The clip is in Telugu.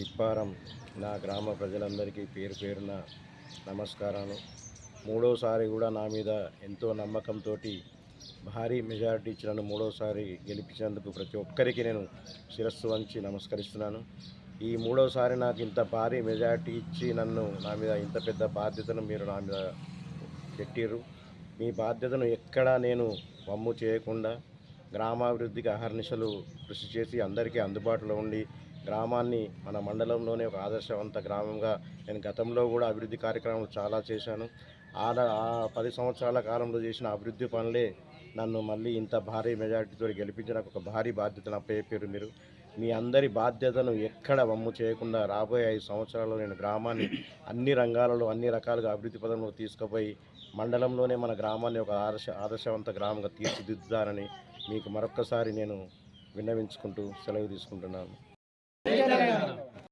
తిప్పారం. నా గ్రామ ప్రజలందరికీ పేరు పేరున నమస్కారాలు. మూడోసారి కూడా నా మీద ఎంతో నమ్మకంతో భారీ మెజారిటీ ఇచ్చి నన్ను మూడోసారి గెలిపించినందుకు ప్రతి ఒక్కరికి నేను శిరస్సు వంచి నమస్కరిస్తున్నాను. ఈ మూడోసారి నాకు ఇంత భారీ మెజారిటీ ఇచ్చి నన్ను నా మీద ఇంత పెద్ద బాధ్యతను మీరు నా మీద పెట్టిర్రు. మీ బాధ్యతను ఎక్కడా నేను వమ్ము చేయకుండా గ్రామాభివృద్ధికి అహర్నిశలు కృషి చేసి అందరికీ అందుబాటులో ఉండి గ్రామాన్ని మన మండలంలోనే ఒక ఆదర్శవంత గ్రామంగా నేను గతంలో కూడా అభివృద్ధి కార్యక్రమాలు చాలా చేశాను. ఆడ ఆ పది సంవత్సరాల కాలంలో చేసిన అభివృద్ధి పనులే నన్ను మళ్ళీ ఇంత భారీ మెజారిటీతో గెలిపించడానికి ఒక భారీ బాధ్యతను పేరు మీరు. మీ అందరి బాధ్యతను ఎక్కడ వమ్ము చేయకుండా రాబోయే ఐదు సంవత్సరాల్లో నేను గ్రామాన్ని అన్ని రంగాలలో అన్ని రకాలుగా అభివృద్ధి పదంలో తీసుకుపోయి మండలంలోనే మన గ్రామాన్ని ఒక ఆదర్శ ఆదర్శవంత గ్రామంగా తీర్చిదిద్దుతానని మీకు మరొక్కసారి నేను విన్నవించుకుంటూ సెలవు తీసుకుంటున్నాను. জয়